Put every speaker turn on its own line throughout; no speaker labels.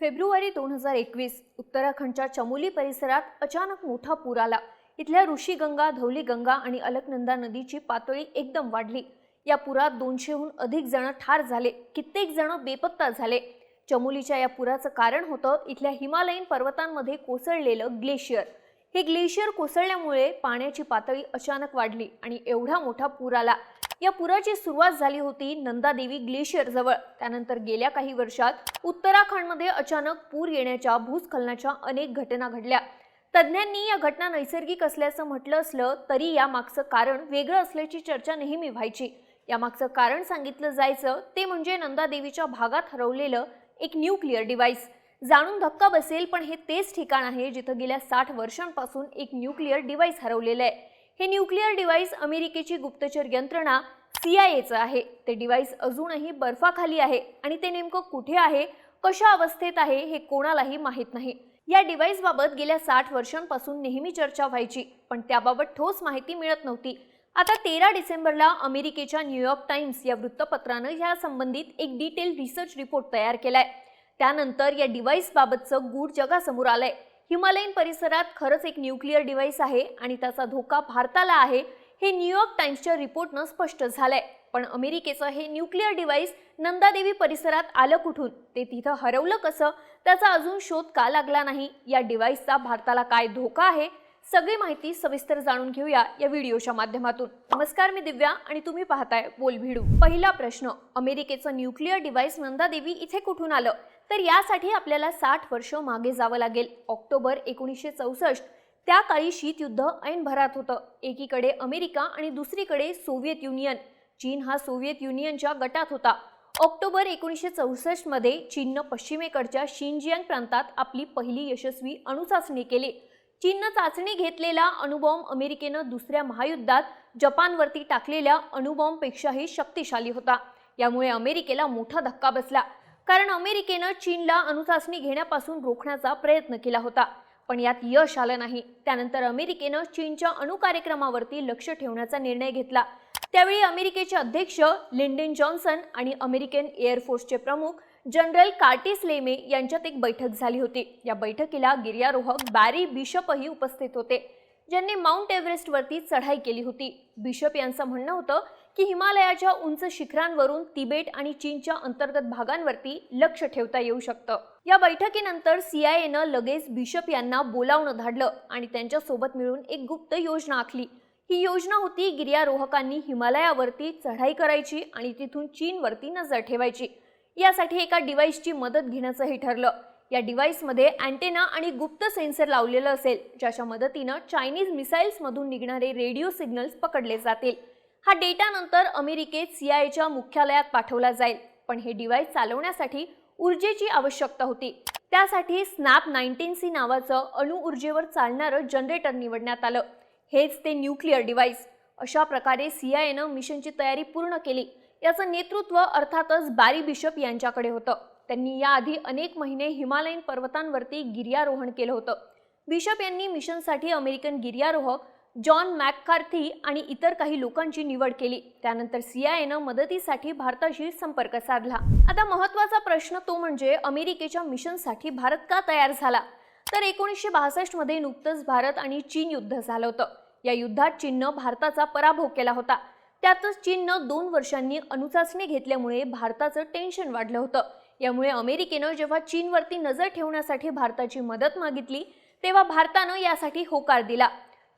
February दोन हजार एकवीस उत्तराखंडच्या चमोली परिसरात अचानक मोठा पूर आला. इथल्या ऋषीगंगा धौलीगंगा आणि अलकनंदा नदीची पातळी एकदम वाढली. या पुरात दोनशेहून अधिक जण ठार झाले. कित्येक जण बेपत्ता झाले. चमोलीच्या या पुराचं कारण होतं इथल्या हिमालयीन पर्वतांमध्ये कोसळलेलं ग्लेशियर. हे ग्लेशियर कोसळल्यामुळे पाण्याची पातळी अचानक वाढली आणि एवढा मोठा पूर आला. या पुराची सुरुवात झाली होती नंदादेवी ग्लेशियर जवळ. त्यानंतर गेल्या काही वर्षात उत्तराखंडमध्ये अचानक पूर येण्याच्या भूस्खलनाच्या अनेक घटना घडल्या. तज्ज्ञांनी या घटना नैसर्गिक असल्याचं म्हटलं असलं तरी या मागचं कारण वेगळं असल्याची चर्चा नेहमी व्हायची. यामागचं कारण सांगितलं जायचं ते म्हणजे नंदादेवीच्या भागात हरवलेलं एक न्यूक्लिअर डिव्हाइस. जाणून धक्का बसेल पण हे तेच ठिकाण आहे जिथं गेल्या साठ वर्षांपासून एक न्यूक्लिअर डिव्हाइस हरवलेलं आहे. हे न्यूक्लिअर डिव्हाइस अमेरिकेची गुप्तचर यंत्रणा सी आय एचं आहे. ते डिव्हाइस अजूनही बर्फाखाली आहे आणि ते नेमकं कुठे आहे कशा अवस्थेत आहे हे कोणालाही माहीत नाही. या डिव्हाइसबाबत गेल्या साठ वर्षांपासून नेहमी चर्चा व्हायची पण त्याबाबत ठोस माहिती मिळत नव्हती. आता तेरा डिसेंबरला अमेरिकेच्या न्यूयॉर्क टाइम्स या वृत्तपत्रानं ह्या संबंधित एक डिटेल रिसर्च रिपोर्ट तयार केलाय. त्यानंतर या डिव्हाइसबाबतचं गूढ जगासमोर आलंय. हिमालयीन परिसरात खरंच एक न्यूक्लिअर डिव्हाइस आहे आणि त्याचा धोका भारताला आहे हे न्यूयॉर्क टाइम्सच्या रिपोर्टनं स्पष्ट झालंय. पण अमेरिकेचं हे न्यूक्लिअर डिव्हाइस नंदादेवी परिसरात आलं कुठून? ते तिथं हरवलं कसं? त्याचा अजून शोध का लागला नाही? या डिव्हाइसचा भारताला काय धोका आहे? सगळी माहिती सविस्तर जाणून घेऊया या व्हिडिओच्या माध्यमातून. नमस्कार मी दिव्या आणि तुम्ही पाहताय बोलभिडू. पहिला प्रश्न अमेरिकेचं न्यूक्लिअर डिव्हाइस नंदादेवी इथे कुठून आलं? तर यासाठी आपल्याला साठ वर्ष मागे जावं लागेल. ऑक्टोबर एकोणीसशे चौसष्ट त्या काळी शीतयुद्ध ऐन भरात होतं. एकीकडे अमेरिका आणि दुसरीकडे सोव्हिएत युनियन. चीन हा सोव्हिएत युनियनच्या गटात होता. ऑक्टोबर एकोणीसशे चौसष्टमध्ये चीननं पश्चिमेकडच्या शिनजियांग प्रांतात आपली पहिली यशस्वी अणुचाचणी केली. चीननं चाचणी घेतलेला अणुबॉम्ब अमेरिकेनं दुसऱ्या महायुद्धात जपानवरती टाकलेल्या अणुबॉम्बपेक्षाही शक्तिशाली होता. यामुळे अमेरिकेला मोठा धक्का बसला. कारण अमेरिकेनं चीनला अणुचाचणी घेण्यापासून रोखण्याचा प्रयत्न केला होता. पण यात यश आलं नाही. त्यानंतर अमेरिकेनं चीनच्या अणुकार्यक्रमावरती लक्ष ठेवण्याचा निर्णय घेतला. त्यावेळी अमेरिकेचे अध्यक्ष लिंडिन जॉन्सन आणि अमेरिकन एअरफोर्सचे प्रमुख जनरल कार्टिस लेमे यांच्यात एक बैठक झाली होती. या बैठकीला गिर्यारोहक बॅरी बिशपही उपस्थित होते. ज्यांनी माउंट एव्हरेस्टवरती चढाई केली होती. बिशप यांचं म्हणणं होतं की हिमालयाच्या उंच शिखरांवरून तिबेट आणि चीनच्या अंतर्गत भागांवरती लक्ष ठेवता येऊ शकतं. या बैठकीनंतर सीआयएनं लगेच बिशप यांना बोलावणं धाडलं आणि त्यांच्यासोबत मिळून एक गुप्त योजना आखली. ही योजना होती गिर्यारोहकांनी हिमालयावरती चढाई करायची आणि तिथून चीनवरती नजर ठेवायची. यासाठी एका डिव्हाइसची मदत घेण्याचंही ठरलं. या डिव्हाइसमध्ये अँटेना आणि गुप्त सेन्सर लावलेलं असेल ज्याच्या मदतीनं चायनीज मिसाईल्समधून निघणारे रेडिओ सिग्नल्स पकडले जातील. हा डेटा नंतर अमेरिकेत सीआयच्या मुख्यालयात पाठवला जाईल पण हे डिव्हाइस चालवण्यासाठी ऊर्जेची आवश्यकता होती. त्यासाठी स्नॅप नाईन्टीन सी नावाचं अणुऊर्जेवर चालणारं जनरेटर निवडण्यात आलं. हेच ते न्यूक्लिअर डिव्हाइस. अशा प्रकारे सीआयनं मिशनची तयारी पूर्ण केली. याचं नेतृत्व अर्थातच बॅरी बिशप यांच्याकडे होतं. त्यांनी याआधी अनेक महिने हिमालयीन पर्वतांवरती गिर्यारोहण केलं होतं. बिशप यांनी मिशनसाठी अमेरिकन गिर्यारोहक जॉन मॅककार्थी आणि इतर काही लोकांची निवड केली. त्यानंतर सीआयएनं मदतीसाठी भारताशी संपर्क साधला. आता महत्त्वाचा प्रश्न तो म्हणजे अमेरिकेच्या मिशनसाठी भारत का तयार झाला? तर एकोणीसशे बासष्टमध्ये नुकतंच भारत आणि चीन युद्ध झालं होतं. या युद्धात चीननं भारताचा पराभव केला होता. त्यातच चीननं दोन वर्षांनी अणुचाचणी घेतल्यामुळे भारताचं टेन्शन वाढलं होतं. यामुळे अमेरिकेनं जेव्हा चीनवरती नजर ठेवण्यासाठी भारताची मदत मागितली तेव्हा भारतानं यासाठी होकार दिला.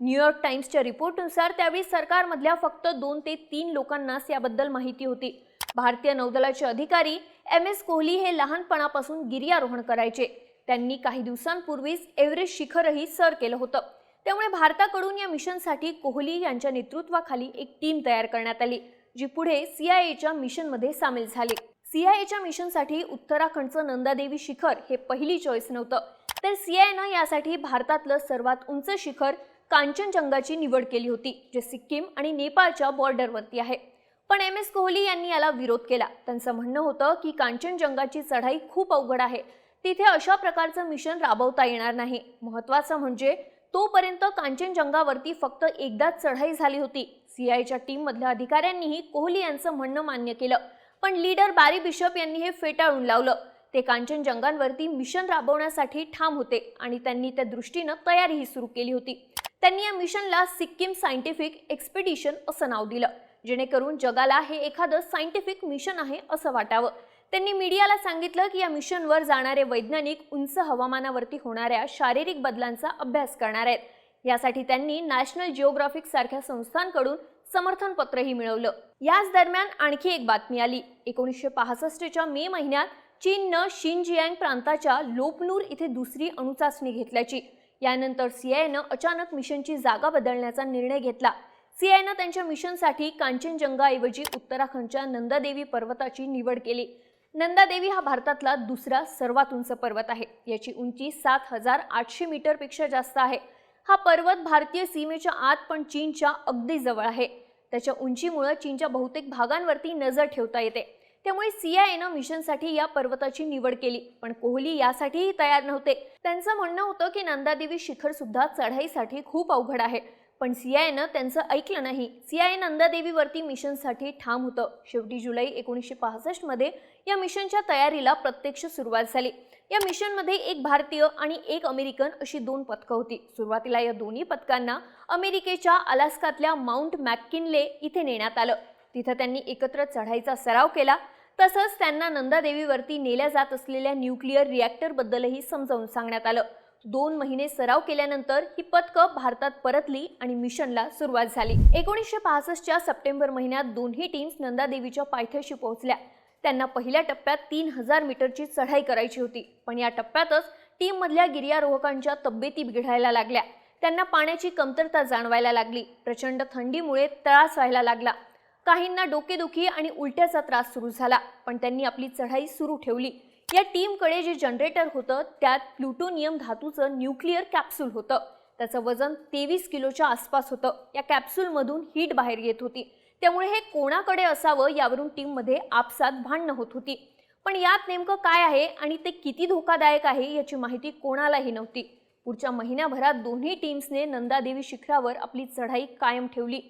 न्यूयॉर्क टाइम्सच्या रिपोर्टनुसार त्यावेळी सरकारमधल्या फक्त दोन ते तीन लोकांनाच याबद्दल माहिती होती. भारतीय नौदलाचे अधिकारी एम एस कोहली हे लहानपणापासून गिर्यारोहण करायचे. त्यांनी काही दिवसांपूर्वीच एव्हरेस्ट शिखरही सर केलं होतं. त्यामुळे भारताकडून या मिशनसाठी कोहली यांच्या नेतृत्वाखाली एक टीम तयार करण्यात आली जी पुढे सीआयएच्या मिशनमध्ये सामील झाली. सीआयएच्या मिशनसाठी उत्तराखंडचं नंदादेवी शिखर हे पहिली चॉईस नव्हतं. तर सीआयएनं यासाठी भारतातलं सर्वात उंच शिखर कांचनजंगाची निवड केली होती जे सिक्कीम आणि नेपाळच्या बॉर्डरवरती आहे. पण एम एस कोहली यांनी याला विरोध केला. त्यांचं म्हणणं होतं की कांचनजंगाची चढाई खूप अवघड आहे. तिथे अशा प्रकारचं मिशन राबवता येणार नाही. महत्वाचं म्हणजे तोपर्यंत कांचनजंगावरती फक्त एकदाच चढाई झाली होती. सीआयच्या टीममधल्या अधिकाऱ्यांनीही कोहली यांचं म्हणणं मान्य केलं. पण लीडर बारी बिशप यांनी हे फेटाळून लावलं. ते कांचनजंगांवरती मिशन राबवण्यासाठी ठाम होते आणि त्यांनी त्या दृष्टीनं तयारीही सुरू केली होती. त्यांनी या मिशनला सिक्कीम सायंटिफिक एक्सपिडिशन असं नाव दिलं जेणेकरून जगाला हे एखादं सायंटिफिक मिशन आहे असं वाटावं. त्यांनी मीडियाला सांगितलं की या मिशनवर जाणारे वैज्ञानिक उंच हवामानावरती होणाऱ्या शारीरिक बदलांचा अभ्यास करणार आहेत. यासाठी त्यांनी नॅशनल जिओग्राफिक सारख्या संस्थांकडून समर्थन पत्रही मिळवलं. याच दरम्यान आणखी एक बातमी आली. एकोणीसशे पासष्टच्या मे महिन्यात चीननं शिनजियांग प्रांताच्या लोपनूर इथे दुसरी अणुचाचणी घेतल्याची. यानंतर सीआयनं अचानक मिशनची जागा बदलण्याचा निर्णय घेतला. सीआयनं त्यांच्या मिशनसाठी कांचनजंगाऐवजी उत्तराखंडच्या नंदादेवी पर्वताची निवड केली. नंदादेवी हा भारतातला दुसरा सर्वात उंच पर्वत आहे. याची उंची सात हजार आठशे मीटरपेक्षा जास्त आहे. हा पर्वत भारतीय सीमेच्या आत पण चीनच्या अगदी जवळ आहे. त्याच्या उंचीमुळे चीनच्या बहुतेक भागांवरती नजर ठेवता येते. त्यामुळे सीआयएनं मिशनसाठी या पर्वताची निवड केली. पण कोहली यासाठीही तयार नव्हते. त्यांचं म्हणणं होतं की नंदादेवी शिखर सुद्धा चढाईसाठी खूप अवघड आहे. पण सीआयएनं त्यांचं ऐकलं नाही. सीआयए नंदादेवीवरती मिशनसाठी ठाम होतं. शेवटी जुलै एकोणीसशे पासष्टमध्ये या मिशनच्या तयारीला प्रत्यक्ष सुरुवात झाली. या मिशनमध्ये एक भारतीय आणि एक अमेरिकन अशी दोन पथकं होती. सुरुवातीला या दोन्ही पथकांना अमेरिकेच्या अलास्कातल्या माउंट मॅककिनले इथे नेण्यात आलं. तिथं त्यांनी एकत्र चढाईचा सराव केला. तसंच त्यांना नंदादेवीवरती नेल्या जात असलेल्या न्यूक्लिअर रिॲक्टरबद्दलही समजावून सांगण्यात आलं. दोन महिने सराव केल्यानंतर ही पथकं भारतात परतली आणि मिशनला सुरुवात झाली. एकोणीसशे पासष्टच्या सप्टेंबर महिन्यात दोन्ही टीम्स नंदादेवीच्या पायथ्याशी पोहोचल्या. त्यांना पहिल्या टप्प्यात तीन हजार मीटरची चढाई करायची होती. पण या टप्प्यातच टीममधल्या गिर्यारोहकांच्या तब्येती बिघडायला लागल्या. त्यांना पाण्याची कमतरता जाणवायला लागली. प्रचंड थंडीमुळे त्रास व्हायला लागला. काहींना डोकेदुखी आणि उलट्याचा त्रास सुरू झाला. पण त्यांनी आपली चढाई सुरू ठेवली. या टीमकडे जे जनरेटर होतं त्यात प्लुटोनियम धातूचं न्यूक्लिअर कॅप्सूल होतं. त्याचं वजन तेवीस किलोच्या आसपास होतं. या कॅप्सूलमधून हीट बाहेर येत होती. त्यामुळे हे कोणाकडे असावं यावरून टीममध्ये आपसात भांडणं होत होती. पण यात नेमकं काय आहे आणि ते किती धोकादायक आहे याची माहिती कोणालाही नव्हती. पुढच्या महिन्याभरात दोन्ही टीम्सने नंदादेवी शिखरावर आपली चढाई कायम ठेवली.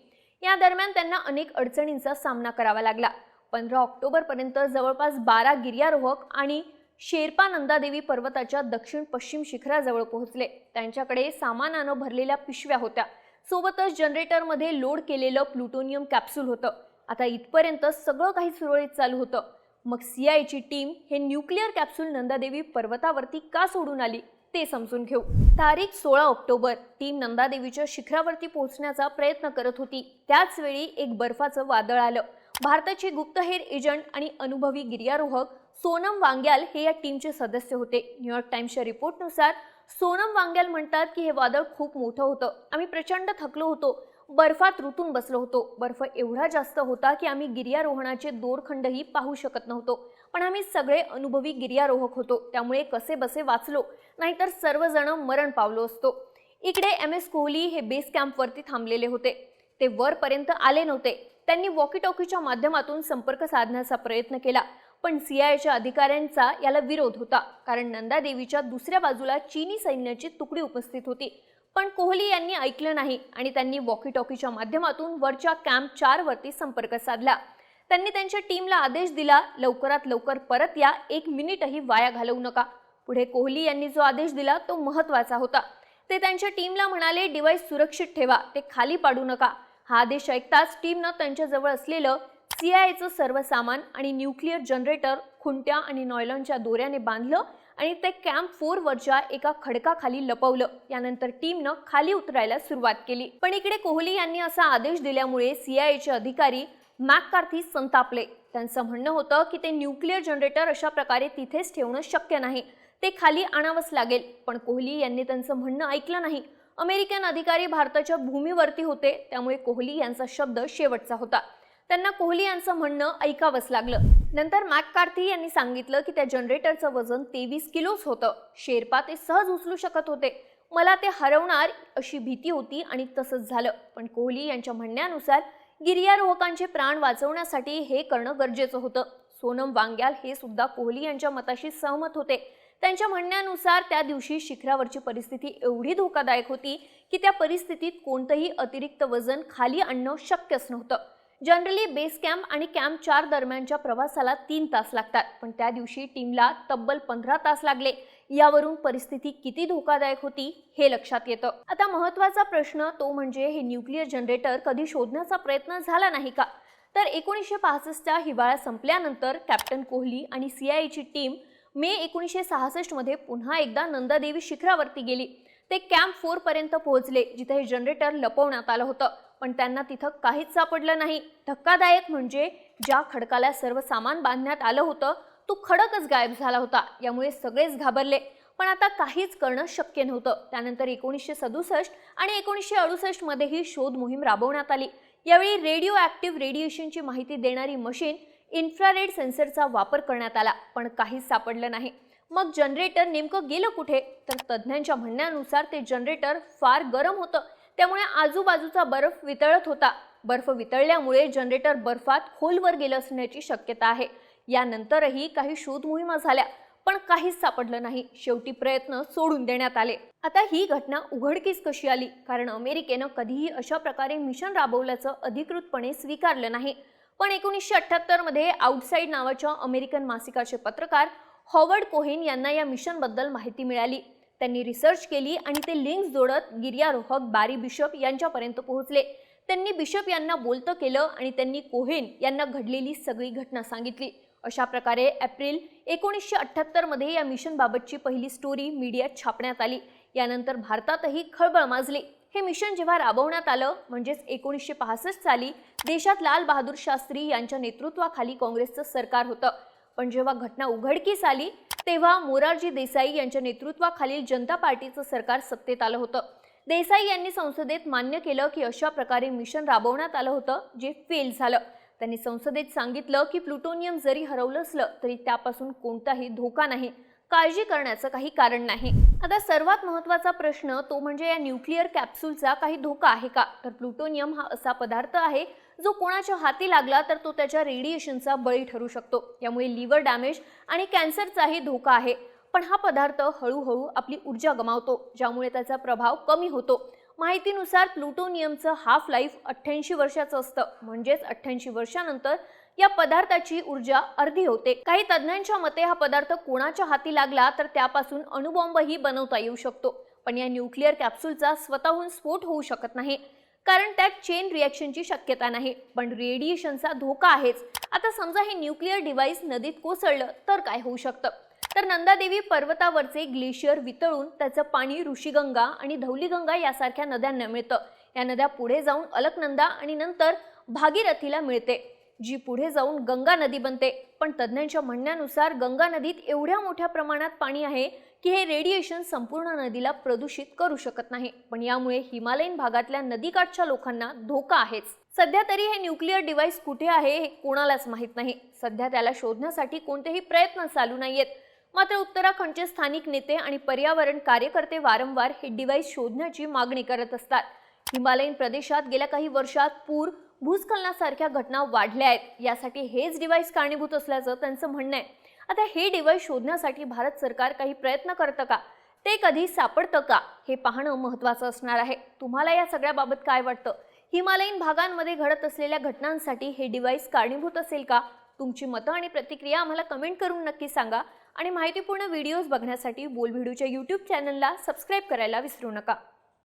या दरम्यान त्यांना अनेक अडचणींचा सामना करावा लागला. पंधरा ऑक्टोबरपर्यंत जवळपास बारा गिर्यारोहक आणि शेर्पा नंदादेवी पर्वताच्या दक्षिण पश्चिम शिखराजवळ पोहोचले. त्यांच्याकडे सामानानं भरलेल्या पिशव्या होत्या. सोबतच जनरेटरमध्ये लोड केलेलं प्लुटोनियम कॅप्सूल होतं. आता इथपर्यंत सगळं काही सुरळीत चालू होतं. मग सीआयची टीम हे न्यूक्लिअर कॅप्सूल नंदादेवी पर्वतावरती का सोडून आली ते समजून घेऊ. तारीख सोळा ऑक्टोबर टीम नंदादेवीच्या शिखरावरती पोहोचण्याचा प्रयत्न करत होती. त्याच वेळी एक बर्फाचं वादळ आलं. भारताचे गुप्तहेर एजंट आणि अनुभवी गिर्यारोहक सोनम वांग्याल हे या टीमचे सदस्य होते. न्यूयॉर्क टाइम्सच्या रिपोर्टनुसार सोनम वांग्याल म्हणतात की हे वादळ खूप मोठं होतं. आम्ही प्रचंड थकलो होतो. बर्फात रुतून बसलो होतो. बर्फ एवढा जास्त होता की आम्ही गिर्यारोहणाचे दोरखंडही पाहू शकत नव्हतो. पण आम्ही सगळे अनुभवी गिर्यारोहक होतो. त्यामुळे कसे बसे वाचलो नाहीतर सर्वजण मरण पावलो असतो. इकडे एम एस कोहली हे बेस कॅम्पवरती थांबलेले होते. ते वरपर्यंत आले नव्हते. त्यांनी वॉकी टॉकीच्या माध्यमातून संपर्क साधण्याचा प्रयत्न केला. पण सीआयच्या अधिकाऱ्यांचा याला विरोध होता. कारण नंदादेवीच्या दुसऱ्या बाजूला चीनी सैन्याची तुकडी उपस्थित होती. पण कोहली यांनी ऐकलं नाही आणि त्यांनी वॉकी टॉकीच्या माध्यमातून वरच्या कॅम्प चार वरती संपर्क साधला. त्यांनी त्यांच्या टीमला आदेश दिला लवकरात लवकर परत या एक मिनिटही वाया घालवू नका. पुढे कोहली यांनी जो आदेश दिला तो महत्त्वाचा होता. ते त्यांच्या टीमला म्हणाले डिव्हाइस सुरक्षित ठेवा ते खाली पाडू नका. हा आदेश ऐकताच टीमनं त्यांच्याजवळ असलेलं सीआयचं सर्व सामान आणि न्यूक्लिअर जनरेटर खुंट्या आणि नॉयलॉनच्या दोऱ्याने बांधलं आणि ते कॅम्प फोरवरच्या एका खडकाखाली लपवलं. यानंतर टीमनं खाली उतरायला सुरुवात केली. पण इकडे कोहली यांनी असा आदेश दिल्यामुळे सीआयएचे अधिकारी मॅककार्थी संतापले. त्यांचं म्हणणं होतं की ते न्यूक्लिअर जनरेटर अशा प्रकारे तिथेच ठेवणं शक्य नाही. ते खाली आणावंच लागेल. पण कोहली यांनी त्यांचं म्हणणं ऐकलं नाही. अमेरिकन अधिकारी भारताच्या भूमीवरती होते त्यामुळे कोहली यांचा शब्द शेवटचा होता. त्यांना कोहली यांचं म्हणणं ऐकावंच लागलं. नंतर मॅककार्थी यांनी सांगितलं की त्या जनरेटरचं वजन तेवीस किलोच होतं. शेर्पा ते सहज उचलू शकत होते. मला ते हरवणार अशी भीती होती आणि तसंच झालं. पण कोहली यांच्या म्हणण्यानुसार गिर्यारोहकांचे प्राण वाचवण्यासाठी हे करणं गरजेचं होतं. सोनम वांग्याल हे सुद्धा कोहली यांच्या मताशी सहमत होते. त्यांच्या म्हणण्यानुसार त्या दिवशी शिखरावरची परिस्थिती एवढी धोकादायक होती की त्या परिस्थितीत कोणतंही अतिरिक्त वजन खाली आणणं शक्यच नव्हतं. जनरली बेस कॅम्प आणि कॅम्प चार दरम्यानच्या प्रवासाला तीन तास लागतात पण त्या दिवशी टीमला तब्बल पंधरा तास लागले. यावरून परिस्थिती किती धोकादायक होती हे लक्षात येतं. आता महत्त्वाचा प्रश्न तो म्हणजे हे न्यूक्लिअर जनरेटर कधी शोधण्याचा प्रयत्न झाला नाही का? तर एकोणीसशे पासष्टच्या हिवाळा संपल्यानंतर कॅप्टन कोहली आणि सीआयची टीम मे एकोणीसशे सहासष्टमध्ये पुन्हा एकदा नंदादेवी शिखरावरती गेली. ते कॅम्प फोर पर्यंत पोहोचले जिथे हे जनरेटर लपवण्यात आलं होतं. पण त्यांना तिथं काहीच सापडलं नाही. धक्कादायक म्हणजे ज्या खडकाला सर्व सामान बांधण्यात आलं होतं तो खडकच गायब झाला होता. यामुळे सगळेच घाबरले. पण आता काहीच करणं शक्य नव्हतं. त्यानंतर एकोणीसशे सदुसष्ट आणि एकोणीसशे अडुसष्टमध्ये ही शोध मोहीम राबवण्यात आली. यावेळी रेडिओ ॲक्टिव्ह रेडिएशनची माहिती देणारी मशीन इन्फ्रारेड सेन्सरचा वापर करण्यात आला पण काहीच सापडलं नाही. मग जनरेटर नेमकं गेलं कुठे? तर तज्ज्ञांच्या म्हणण्यानुसार ते जनरेटर फार गरम होतं. त्यामुळे आजूबाजूचा बर्फ वितळत होता. बर्फ वितळल्यामुळे जनरेटर बर्फात खोलवर गेलं असण्याची शक्यता आहे. यानंतरही काही शोध मोहिमा झाल्या पण काहीच सापडलं नाही. शेवटी प्रयत्न सोडून देण्यात आले. आता ही घटना उघडकीस कशी आली? कारण अमेरिकेनं कधीही अशा प्रकारे मिशन राबवल्याचं अधिकृतपणे स्वीकारलं नाही. पण एकोणीसशे अठ्ठ्याहत्तरमध्ये आउटसाईड नावाच्या अमेरिकन मासिकाचे पत्रकार हॉवर्ड कोहेन यांना या मिशनबद्दल माहिती मिळाली. त्यांनी रिसर्च केली आणि ते लिंक्स जोडत गिर्यारोहक बॅरी बिशप यांच्यापर्यंत पोहोचले. त्यांनी बिशप यांना बोलतं केलं आणि त्यांनी कोहेन यांना घडलेली सगळी घटना सांगितली. अशा प्रकारे एप्रिल एकोणीसशे अठ्ठ्याहत्तरमध्ये या मिशनबाबतची पहिली स्टोरी मीडियात छापण्यात आली. यानंतर भारतातही खळबळ माजली. हे मिशन जेव्हा राबवण्यात आलं म्हणजेच एकोणीसशे पासष्ट साली देशात लाल बहादूर शास्त्री यांच्या नेतृत्वाखाली काँग्रेसचं सरकार होतं. पण जेव्हा घटना उघडकीस आली तेव्हा मोरारजी देसाई यांच्या नेतृत्वाखालील जनता पार्टीचं सरकार सत्तेत आलं होतं. देसाई यांनी संसदेत मान्य केलं की अशा प्रकारे मिशन राबवण्यात आलं होतं जे फेल झालं. त्यांनी संसदेत सांगितलं की प्लुटोनियम जरी हरवलं असलं तरी त्यापासून कोणताही धोका नाही. काळजी करण्याचं काही कारण नाही. आता सर्वात महत्त्वाचा प्रश्न तो म्हणजे या न्यूक्लिअर कॅप्सूलचा काही धोका आहे का? तर प्लुटोनियम हा असा पदार्थ आहे जो कोणाच्या हाती लागला तर तो त्याच्या रेडिएशनचा बळी ठरू शकतो. यामुळे लिव्हर डॅमेज आणि कॅन्सरचाही धोका आहे. पण हा पदार्थ हळूहळू आपली ऊर्जा गमावतो ज्यामुळे त्याचा प्रभाव कमी होतो. माहितीनुसार प्लुटोनियमचं हाफ लाईफ अठ्ठ्याऐंशी वर्षाचं असतं. म्हणजेच अठ्ठ्याऐंशी वर्षानंतर या पदार्थाची ऊर्जा अर्धी होते. काही तज्ज्ञांच्या मते हा पदार्थ कोणाच्या हाती लागला तर त्यापासून अणुबॉम्बही बनवता येऊ शकतो. पण या न्यूक्लिअर कॅप्सूलचा स्वतःहून स्फोट होऊ शकत नाही. कारण त्यात चेन रिॲक्शनची शक्यता नाही. पण रेडिएशनचा धोका आहेच. आता समजा हे न्यूक्लिअर डिव्हाइस नदीत कोसळलं तर काय होऊ शकतं? तर नंदादेवी पर्वतावरचे ग्लेशियर वितळून त्याचं पाणी ऋषीगंगा आणि धौलीगंगा यासारख्या नद्यांना मिळतं. या नद्या पुढे जाऊन अलकनंदा आणि नंतर भागीरथीला मिळते. जी पुढे जाऊन गंगा नदी बनते. पण तज्ज्ञांच्या म्हणण्यानुसार गंगा नदीत एवढ्या मोठ्या प्रमाणात पाणी आहे की हे रेडिएशन संपूर्ण नदीला प्रदूषित करू शकत नाही. पण यामुळे हिमालयीन भागातल्या नदीकाठच्या लोकांना धोका आहेच. सध्या तरी हे न्यूक्लिअर डिव्हाइस कुठे आहे हे कोणालाच माहीत नाही. सध्या त्याला शोधण्यासाठी कोणतेही प्रयत्न चालू नाहीयेत. मात्र उत्तराखंडचे स्थानिक नेते आणि पर्यावरण कार्यकर्ते वारंवार हे डिव्हाइस शोधण्याची मागणी करत असतात. हिमालयीन प्रदेशात गेल्या काही वर्षात पूर भूस्खलनासारख्या घटना वाढल्या आहेत. यासाठी हेच डिव्हाइस कारणीभूत असल्याचं त्यांचं म्हणणं आहे. आता हे डिव्हाइस शोधण्यासाठी भारत सरकार काही प्रयत्न करतं का? ते कधी सापडतं का? हे पाहणं महत्त्वाचं असणार आहे. तुम्हाला या सगळ्याबाबत काय वाटतं? हिमालयीन भागांमध्ये घडत असलेल्या घटनांसाठी हे डिव्हाइस कारणीभूत असेल का? तुमची मतं आणि प्रतिक्रिया आम्हाला कमेंट करून नक्की सांगा. आणि माहितीपूर्ण व्हिडिओज बघण्यासाठी बोल व्हिडिओच्या यूट्यूब चॅनलला सबस्क्राईब करायला विसरू नका.